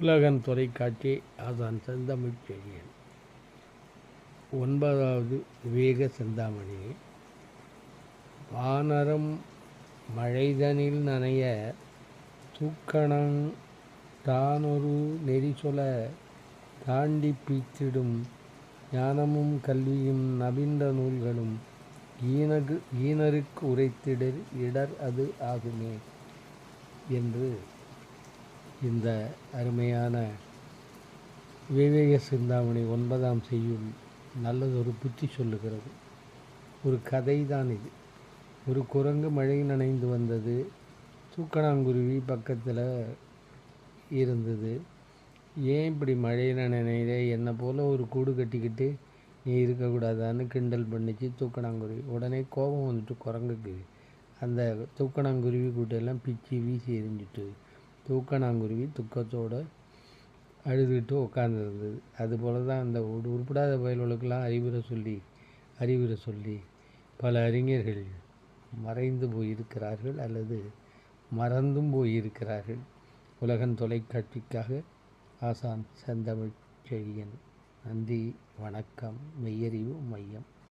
உலகன் தொலைக்காட்சி ஆசான் செந்தமிழ் செழியன் ஒன்பதாவது விவேக செந்தாமணி. வானரம் மழைதனில் நனைய தூக்கணங் தானொரு நெறிசொல தாண்டி பீச்சிடும் ஞானமும் கல்வியும் நவீன நூல்களும் ஈனகு ஈனருக்கு உரைத்திடர் இடர் அது ஆகுமே? என்று இந்த அருமையான விவேக சிந்தாமணி ஒன்பதாம் செய்யும் நல்லதொரு புத்தி சொல்லுகிறது. ஒரு கதை தான் இது. ஒரு குரங்கு மழை நனைந்து வந்தது. தூக்கணாங்குருவி பக்கத்தில் இருந்தது. ஏன் இப்படி மழையில் நனைகிற என்னை போல் ஒரு கூடு கட்டிக்கிட்டு நீ இருக்கக்கூடாதான்னு கிண்டல் பண்ணிச்சு தூக்கணாங்குருவி. உடனே கோபம் வந்துட்டு குரங்குக்கு. அந்த தூக்கணாங்குருவி கூட்டையெல்லாம் பிச்சு வீசி எரிஞ்சிட்டு தூக்கணாங்குருவி துக்கத்தோடு அழுதுகிட்டு உட்காந்துருந்தது அதுபோல் தான் அந்த உரு உருப்படாத பயல்களுக்கெல்லாம் அறிவுரை சொல்லி அறிவுரை சொல்லி பல அறிஞர்கள் மறைந்து போயிருக்கிறார்கள் அல்லது மறந்தும் போயிருக்கிறார்கள். உலகன் தொலைக்காட்சிக்காக ஆசான் செந்தமிழ் செழியன். நன்றி வணக்கம். மெய்யறிவு மையம்.